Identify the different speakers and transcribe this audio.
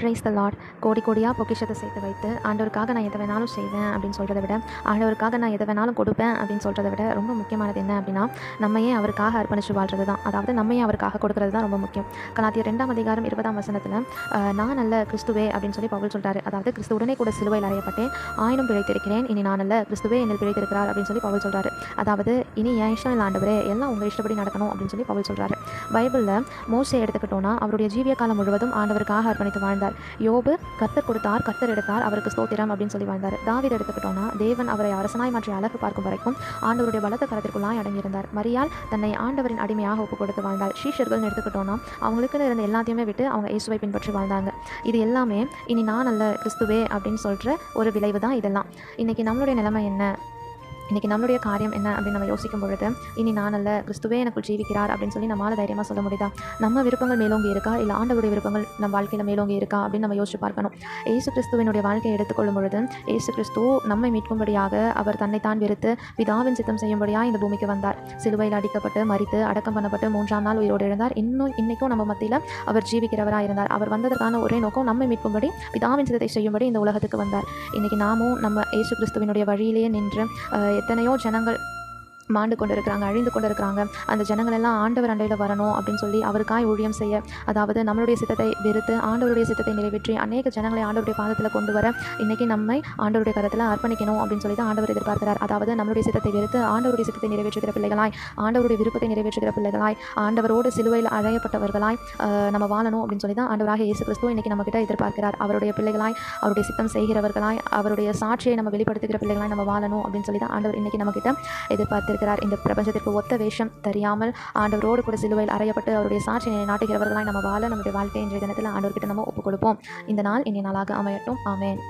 Speaker 1: Price த Lord கோடி கோடியாக பொக்கிஷத்தை சேர்த்து வைத்து ஆண்டவருக்காக நான் எதை வேணாலும் செய்வேன் அப்படின்னு சொல்கிறத விட ஆண்டவருக்காக நான் எதை வேணாலும் கொடுப்பேன் அப்படின்னு சொல்கிறத விட ரொம்ப முக்கியமானது என்ன அப்படின்னா நம்மையே அவருக்காக அர்ப்பணித்து வாழ்றது தான் அதாவது நம்மையே அவருக்காக கொடுக்கறது தான் ரொம்ப முக்கியம். கலாத்திய ரெண்டாம் அதிகாரம் இருபதாம் வசனத்தில் நான் நல்ல கிறிஸ்துவே அப்படின்னு சொல்லி பவுல் சொல்கிறாரு அதாவது கிறிஸ்து உடனே கூட சிலுவையில் அறையப்பட்டேன் ஆயினும் பிழைத்திருக்கிறேன் இனி நான் நல்ல கிறிஸ்துவே என்னில் பிழைத்திருக்கிறார் அப்படின்னு சொல்லி பவுல் சொல்கிறாரு அதாவது இனி என் இஷ்டம் இல்லை ஆண்டவரே எல்லாம் உங்கள் இஷ்டப்படி நடக்கணும் அப்படின்னு சொல்லி பவுல் சொல்கிறாரு பைபிளில் மோசை எடுத்துக்கிட்டோன்னா அவருடைய ஜீவிய காலம் முழுவதும் ஆண்டவருக்காக அர்ப்பணித்து வாழ்ந்தார். யோபு கத்தர் கொடுத்தார் கத்தர் எடுத்தார் அவருக்கு ஸ்தோத்திரம் அப்படின்னு சொல்லி வாழ்ந்தார். தாவீது எடுத்துக்கிட்டோன்னா தேவன் அவரை அரசனாய் மாற்றி அழகு பார்க்கும் வரைக்கும் ஆண்டவருடைய பலத்த கரத்திற்குள்ளாய் அடங்கியிருந்தார். மரியாள் தன்னை ஆண்டவரின் அடிமையாக ஒப்பு கொடுத்து வாழ்ந்தார் ஷீஷர்கள்னு எடுத்துக்கிட்டோன்னா அவங்களுக்குன்னு இருந்த எல்லாத்தையுமே விட்டு அவங்க இயேசுவை பின்பற்றி வாழ்ந்தாங்க. இது எல்லாமே இனி நான் அல்ல கிறிஸ்துவே அப்படின்னு சொல்கிற ஒரு விளைவு தான் இதெல்லாம். இன்றைக்கி நம்மளுடைய நிலைமை என்ன? இன்றைக்கி நம்மளுடைய காரியம் என்ன அப்படின்னு நம்ம யோசிக்கும் பொழுது இனி நான் அல்ல கிறிஸ்துவே எனக்குள் ஜீவிக்கிறார் அப்படின்னு சொல்லி நம்மளால் தைரியமாக சொல்ல முடியுதா? நம்ம விருப்பங்கள் மேலோங்கி இருக்கா? இல்லை ஆண்டவருடைய விருப்பங்கள் நம்ம வாழ்க்கையில் மேலோங்கி இருக்கா? அப்படின்னு நம்ம யோசிச்சு பார்க்கணும். ஏசு கிறிஸ்துவினுடைய வாழ்க்கையை எடுத்துக்கொள்ளும் பொழுது ஏசு கிறிஸ்து நம்மை மீட்கும்படியாக அவர் தன்னைத்தான் வெறுத்து பிதாவின் சித்தம் செய்யும்படியாக இந்த பூமிக்கு வந்தார். சிலுவையில் அடிக்கப்பட்டு மறித்து அடக்கம் பண்ணப்பட்டு மூன்றாம் நாள் உயிரோடு இருந்தார் இன்னும் இன்றைக்கும் நம்ம மத்தியில் அவர் ஜீவிக்கிறவராக இருந்தார். அவர் வந்ததற்கான ஒரே நோக்கம் நம்மை மீட்கும்படி பிதாவின் சித்தத்தை செய்யும்படி இந்த உலகத்துக்கு வந்தார். இன்றைக்கி நாமும் நம்ம ஏசு கிறிஸ்துவினுடைய வழியிலேயே நின்று எத்தனையோ ஜனங்கள். மாண்டு கொண்டு இருக்கிறாங்க அழிந்து கொண்டு இருக்கிறாங்க அந்த ஜனங்கள் எல்லாம் ஆண்டவர் அண்டையில் வரணும் அப்படின்னு சொல்லி அவருக்காய் ஊழியம் செய்ய அதாவது நம்மளுடைய சித்தத்தை வெறுத்து ஆண்டவருடைய சித்தத்தை நிறைவேற்றி அநேக ஜனங்களை ஆண்டவருடைய பாதத்தில் கொண்டு வர இன்னைக்கு நம்மை ஆண்டவருடைய கரத்தில் அர்ப்பணிக்கணும் அப்படின்னு சொல்லி தான் ஆண்டவர் எதிர்பார்க்கிறார். அதாவது நம்மளுடைய சித்தத்தை வெறுத்து ஆண்டவருடைய சித்தத்தை நிறைவேற்றுகிற பிள்ளைகளாய் ஆண்டவருடைய விருப்பத்தை நிறைவேற்றுகிற பிள்ளைகளாய் ஆண்டவரோடு சிலுவையில் அழையப்பட்டவர்களாய் நம்ம வாழணும் அப்படின்னு சொல்லி தான் ஆண்டவராக இயேசு கிறிஸ்துவ இன்னைக்கு நம்ம கிட்ட எதிர்பார்க்கிறார். அவருடைய பிள்ளைகளாய் அவருடைய சித்தம் செய்கிறவர்களாய் அவருடைய சாட்சியை நம்ம வெளிப்படுத்துகிற பிள்ளைகளாய் நம்ம வாழணும் அப்படின்னு சொல்லி தான் ஆண்டவர் இன்னைக்கு நம்ம கிட்ட எதிர்பார்த்திருக்கிறார் இந்த பிரபஞ்சத்திற்கு ஒத்த வேஷம் தெரியாமல் ஆண்டவரோடு கூட சிலுவையில் அறையப்பட்டு அவருடைய சாட்சியை நாட்டுகிறவர்களாய் நம்ம வாழ நம்முடைய வாழ்க்கை இன்றைய தினத்தில் ஆண்டவர்கிட்ட நம்ம ஒப்புக் கொடுப்போம் இந்த நாள் இனி நாளாக அமையட்டும். ஆமேன்.